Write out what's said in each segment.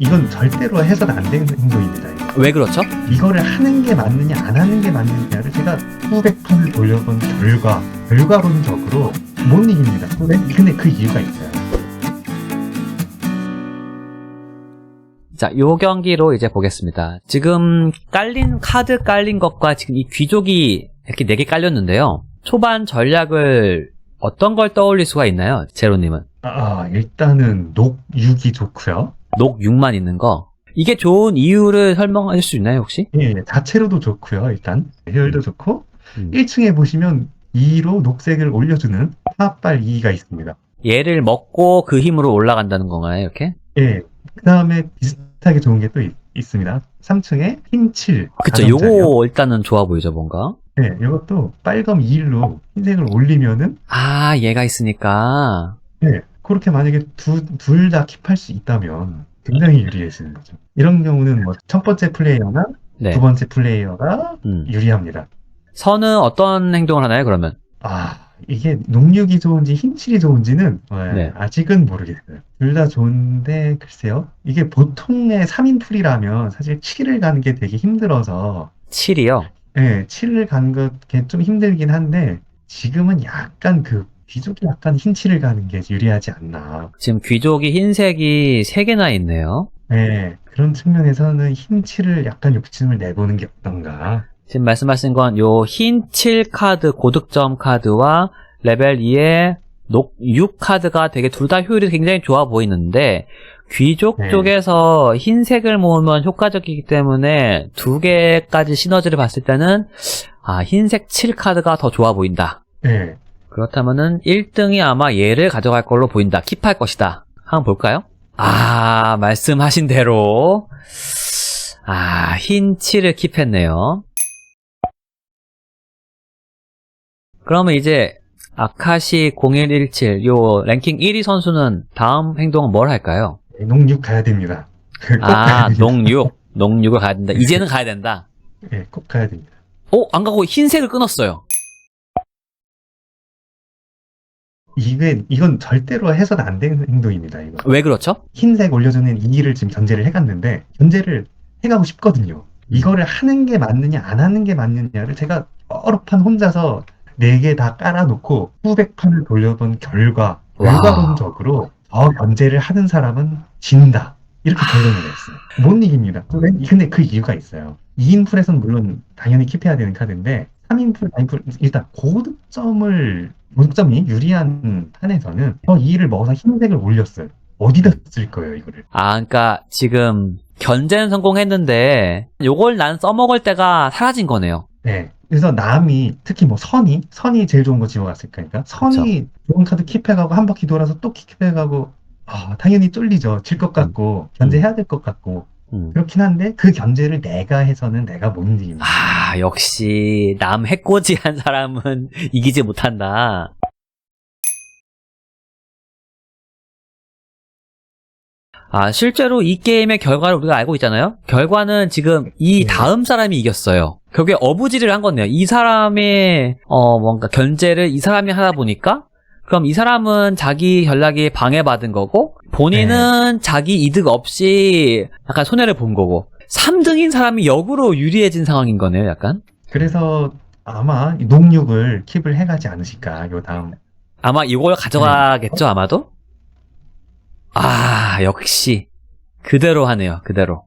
이건 절대로 해서는 안 되는 행동입니다. 이거. 왜 그렇죠? 이거를 하는 게 맞느냐 안 하는 게 맞느냐를 제가 수백 판을 돌려본 결과 결과론적으로 못 이깁니다. 근데, 근데 그 이유가 있어요. 자, 요 경기로 이제 보겠습니다. 지금 깔린 카드 깔린 것과 지금 이 귀족이 이렇게 4개 깔렸는데요. 초반 전략을 어떤 걸 떠올릴 수가 있나요? 제로님은. 아, 일단은 녹육이 좋고요. 녹 6만 있는 거. 이게 좋은 이유를 설명하실 수 있나요, 혹시? 예, 자체로도 좋고요. 일단 해열도 좋고 음. 1층에 보시면 2로 녹색을 올려주는 탑발 2가 있습니다. 얘를 먹고 그 힘으로 올라간다는 건가요, 이렇게? 예, 그 다음에 비슷하게 좋은 게 또 있습니다. 3층에 흰 7. 그쵸, 요거 일단은 좋아 보이죠, 뭔가? 네, 이것도 빨검 2일로 흰색을 올리면은 아, 얘가 있으니까. 네, 그렇게 만약에 둘 다 킵할 수 있다면 굉장히 유리해지는 거죠. 이런 경우는 뭐 첫 번째 플레이어나 네. 두 번째 플레이어가 음. 유리합니다. 선은 어떤 행동을 하나요, 그러면? 아, 이게 녹육이 좋은지 흰칠이 좋은지는 어, 네. 아직은 모르겠어요. 둘 다 좋은데 글쎄요. 이게 보통의 3인 풀이라면 사실 7을 가는 게 되게 힘들어서 7이요? 네, 7을 가는 게 좀 힘들긴 한데 지금은 약간 그 귀족이 약간 흰 7을 가는 게 유리하지 않나. 지금 귀족이 흰색이 3개나 있네요. 네, 그런 측면에서는 흰 7을 약간 욕심을 내보는 게 어떤가. 지금 말씀하신 건 요흰7 카드 고득점 카드와 레벨 2의 녹6 카드가 되게 둘 다 효율이 굉장히 좋아 보이는데 귀족 네. 쪽에서 흰색을 모으면 효과적이기 때문에 두 개까지 시너지를 봤을 때는 아 흰색 7 카드가 더 좋아 보인다. 네, 그렇다면은 1등이 아마 얘를 가져갈 걸로 보인다. 킵할 것이다. 한번 볼까요? 아, 말씀하신 대로. 아, 흰 7을 킵했네요. 그러면 이제 아카시 0117, 요 랭킹 1위 선수는 다음 행동은 뭘 할까요? 네, 녹육 가야 됩니다. 아. 농6. 농6을 가야 된다. 이제는 가야 된다. 네, 꼭 가야 됩니다. 어, 안 가고 흰색을 끊었어요. 이게, 이건 절대로 해서는 안 되는 행동입니다, 이거. 왜 그렇죠? 흰색 올려주는 이를 지금 견제를 해갔는데, 견제를 해가고 싶거든요. 이거를 하는 게 맞느냐, 안 하는 게 맞느냐를 제가 어렵한 혼자서 네 개 다 깔아놓고 수백 판을 돌려본 결과, 와. 결과론적으로 더 견제를 하는 사람은 진다. 이렇게 결론을 냈어요. 못 이깁니다. 근데- 근데 그 이유가 있어요. 2인 풀에서는 물론 당연히 킵해야 되는 카드인데, 3인 풀, 4인 풀, 일단 고득점을, 고득점이 유리한 판에서는 저 2를 먹어서 흰색을 올렸어요. 어디다 쓸 거예요, 이거를? 아, 그러니까 지금 견제는 성공했는데 요걸 난 써먹을 때가 사라진 거네요. 네. 그래서 남이, 특히 뭐 선이, 선이 제일 좋은 거 집어갔을 거니까, 선이 좋은 카드 킵해가고 한 바퀴 돌아서 또 킵해가고, 아, 당연히 쫄리죠. 질 것 같고, 견제해야 될 것 같고. 음. 그렇긴 한데, 그 견제를 내가 해서는 내가 못 이깁니다. 아, 역시 남 해코지한 사람은 이기지 못한다. 아, 실제로 이 게임의 결과를 우리가 알고 있잖아요? 결과는 지금 이 네. 다음 사람이 이겼어요. 결국에 어부지리를 한 거네요. 이 사람의, 어, 뭔가 견제를 이 사람이 하다 보니까, 그럼 이 사람은 자기 전략이 방해받은 거고, 본인은 자기 이득 없이 약간 손해를 본 거고, 3등인 사람이 역으로 유리해진 상황인 거네요, 약간. 그래서 아마 이 녹육을 킵을 해가지 않으실까, 요 다음. 아마 이걸 가져가겠죠, 네. 아마도? 아, 역시. 그대로 하네요, 그대로.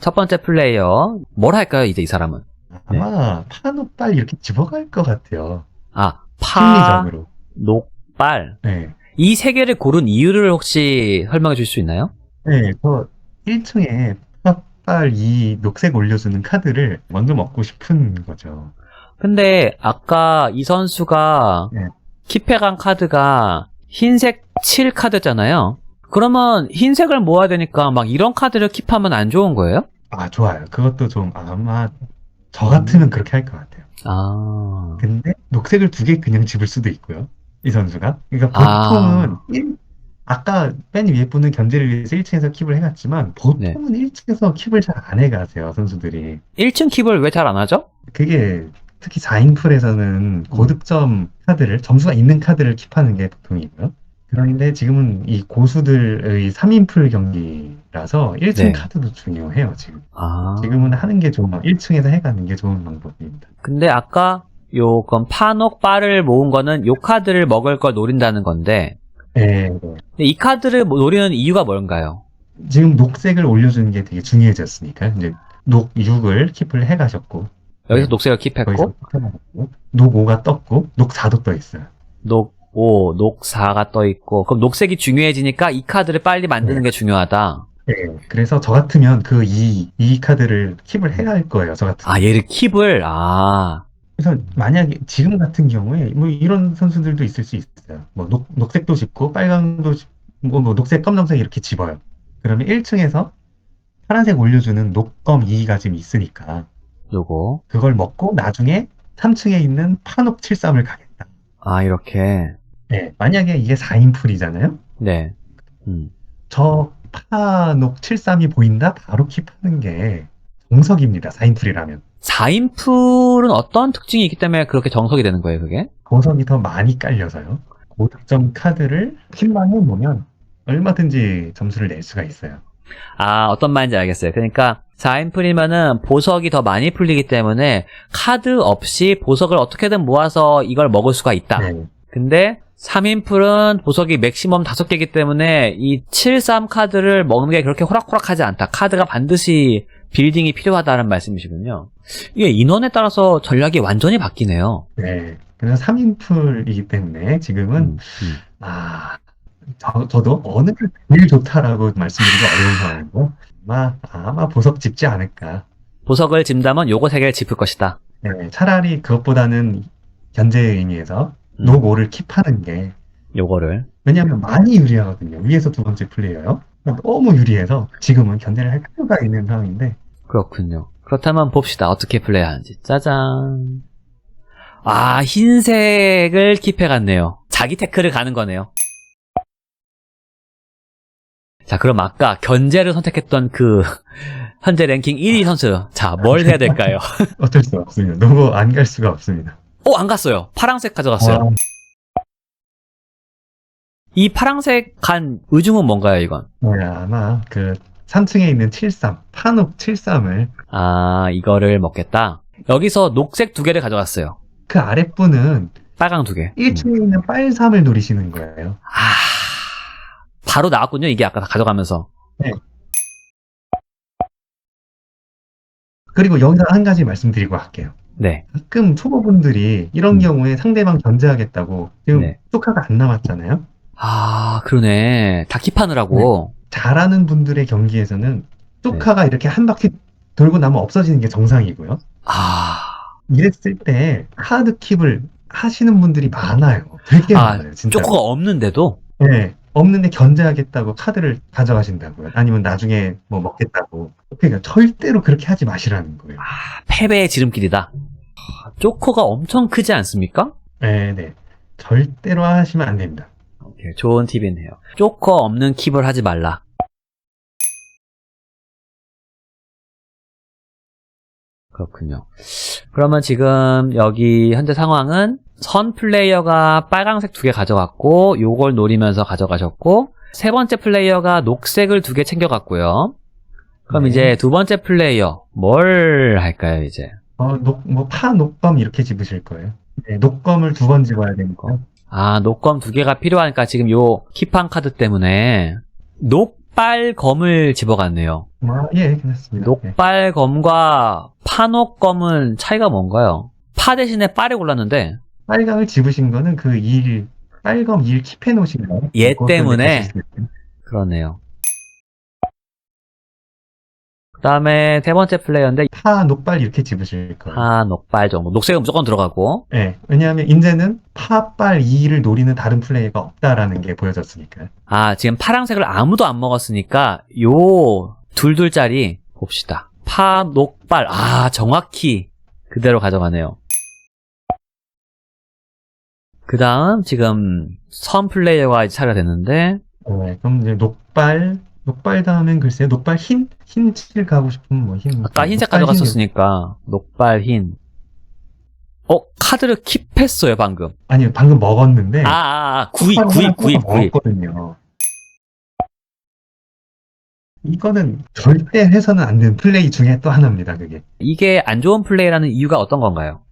첫 번째 플레이어, 뭘 할까요, 이제 이 사람은? 아마 파노빨 이렇게 집어갈 것 같아요. 아, 파, 심리적으로. 녹빨. 네. 이 세 개를 고른 이유를 혹시 설명해 줄 수 있나요? 네, 저 1층에 파빨 이 녹색 올려주는 카드를 먼저 먹고 싶은 거죠. 근데 아까 이 선수가 네. 킵해간 카드가 흰색 7 카드잖아요. 그러면 흰색을 모아야 되니까 막 이런 카드를 킵하면 안 좋은 거예요? 아, 좋아요. 그것도 좀 아마 저 같으면 그렇게 할 것 같아요. 아. 근데 녹색을 두 개 그냥 집을 수도 있고요. 이 선수가. 그러니까 아. 보통은 일- 아까 맨 위에 분은 견제를 위해서 1층에서 킵을 해갔지만 보통은 1층에서 킵을 잘 안 해가세요, 선수들이. 1층 킵을 왜 잘 안 하죠? 그게 특히 4인 풀에서는 고득점 카드를 점수가 있는 카드를 킵하는 게 보통이고요. 그런데 지금은 이 고수들의 3인풀 경기라서 1층 네. 카드도 중요해요, 지금. 아. 지금은 하는 게 좋은 방, 1층에서 해가는 게 좋은 방법입니다. 근데 아까 요, 그럼 파녹 바를 모은 거는 요 카드를 먹을 걸 노린다는 건데, 네, 네. 근데 이 카드를 뭐 노리는 이유가 뭔가요? 지금 녹색을 올려주는 게 되게 중요해졌으니까, 이제 녹 6을 킵을 해가셨고, 여기서 네. 녹색을 킵했고, 녹 5가 떴고, 녹 4도 떠 있어요. 녹 5, 녹 4가 떠 있고, 그럼 녹색이 중요해지니까 이 카드를 빨리 만드는 게 중요하다. 네. 그래서 저 같으면 그 2, 이 카드를 킵을 해야 할 거예요, 저 같은. 아, 얘를 킵을, 아, 그래서 만약에 지금 같은 경우에 뭐 이런 선수들도 있을 수 있어요. 뭐 녹, 녹색도 짚고 빨강도 짚- 뭐, 뭐 녹색, 검정색 이렇게 집어요. 그러면 1층에서 파란색 올려주는 녹검 2가 지금 있으니까 요거. 그걸 먹고 나중에 3층에 있는 파녹 73을 가겠다. 아, 이렇게. 네, 만약에 이게 4인 풀이잖아요. 네. 음. 저 파녹 73이 보인다? 바로 킵하는 게 정석입니다. 4인 풀이라면. 4인 풀은 어떤 특징이 있기 때문에 그렇게 정석이 되는 거예요, 그게? 보석이 더 많이 깔려서요. 고득점 카드를 핀만 해놓으면 얼마든지 점수를 낼 수가 있어요. 아, 어떤 말인지 알겠어요. 그러니까 4인풀이면은 보석이 더 많이 풀리기 때문에 카드 없이 보석을 어떻게든 모아서 이걸 먹을 수가 있다. 네. 근데 3인 풀은 보석이 맥시멈 5개이기 때문에 이 73 카드를 먹는 게 그렇게 호락호락하지 않다. 카드가 반드시 빌딩이 필요하다는 말씀이시군요. 이게 인원에 따라서 전략이 완전히 바뀌네요. 네. 그래서 3인 풀이기 때문에 지금은, 음, 음. 아, 저, 저도 어느 게 제일 좋다라고 말씀드리기 어려운 상황이고, 아마, 아마 보석 집지 않을까. 보석을 짐다면 요거 세 개를 짚을 것이다. 네, 차라리 그것보다는 견제의 의미에서 음. 노고를 킵하는 게, 요거를. 왜냐하면 많이 유리하거든요. 위에서 두 번째 플레이어요. 너무 유리해서 지금은 견제를 할 필요가 있는 상황인데, 그렇군요. 그렇다면 봅시다. 어떻게 플레이하는지. 짜잔. 아, 흰색을 킵해갔네요. 자기 태클을 가는 거네요. 자, 그럼 아까 견제를 선택했던 그, 현재 랭킹 1위 선수. 자, 뭘 해야 될까요? 어쩔 수 없습니다. 노고 안갈 수가 없습니다. 오, 안 갔어요. 파랑색 가져갔어요. 아, 이 파랑색 간 의중은 뭔가요, 이건? 네, 아마 그 3층에 있는 73, 파녹 73을 아, 이거를 먹겠다. 여기서 녹색 두 개를 가져갔어요. 그 아랫분은 빨강 두 개. 1층에 있는 빨삼을 노리시는 거예요. 아, 바로 나왔군요. 이게 아까 다 가져가면서. 그리고 여기서 한 가지 말씀드리고 할게요. 네. 가끔 초보분들이 이런 음. 경우에 상대방 견제하겠다고 지금 네. 조카가 안 남았잖아요. 아, 그러네. 다 킵하느라고. 잘하는 분들의 경기에서는 네. 조카가 이렇게 한 바퀴 돌고 나면 없어지는 게 정상이고요. 아, 이랬을 때 카드 킵을 하시는 분들이 많아요. 되게 아, 많아요, 진짜. 조커가 없는데도? 네. 없는데 견제하겠다고 카드를 가져가신다고요. 아니면 나중에 뭐 먹겠다고. 그러니까 절대로 그렇게 하지 마시라는 거예요. 아, 패배의 지름길이다. 아, 조커가 엄청 크지 않습니까? 네, 네. 절대로 하시면 안 됩니다. 오케이, 좋은 팁이네요. 조커 없는 킵을 하지 말라. 그렇군요. 그러면 지금 여기 현재 상황은 선 플레이어가 빨강색 두 개 가져갔고 요걸 노리면서 가져가셨고 세 번째 플레이어가 녹색을 두 개 챙겨갔고요. 그럼 네. 이제 두 번째 플레이어 뭘 할까요 이제? 어, 녹, 뭐, 파, 녹검 이렇게 집으실 거예요. 네, 녹검을 두 번 집어야 되니까. 아, 녹검 두 개가 필요하니까 지금 요 킵한 카드 때문에 녹빨검을 집어갔네요. 아, 예, 괜찮습니다. 네. 녹빨검과 파녹검은 차이가 뭔가요? 파 대신에 빨을 골랐는데 빨강을 집으신 거는 그 일, 빨검 일 킵해 놓으신 거예요. 얘 그것도 때문에? 느끼실 수 있어요. 그러네요. 그 다음에 세 번째 플레이어인데 파, 녹빨 이렇게 집으실 거예요. 파, 녹빨 정도. 녹색은 무조건 들어가고 네, 왜냐하면 이제는 파, 빨, 이를 노리는 다른 플레이가 없다라는 게 보여졌으니까요. 아 지금 파랑색을 아무도 안 먹었으니까 요 둘둘짜리 봅시다. 파, 녹빨 아 정확히 그대로 가져가네요. 그 다음 지금 선 플레이어가 차례가 됐는데 네, 그럼 이제 녹빨, 녹빨 다음엔 글쎄요, 녹빨 흰, 흰칠 가고 싶으면 뭐 흰. 아까 흰색 가져갔었으니까 녹빨 흰. 어, 카드를 킵했어요, 방금. 아니요, 방금 먹었는데. 아, 아, 아, 구입, 구입, 구입, 구입. 먹었거든요. 이거는 절대 해서는 안 되는 플레이 중에 또 하나입니다, 그게. 이게 안 좋은 플레이라는 이유가 어떤 건가요?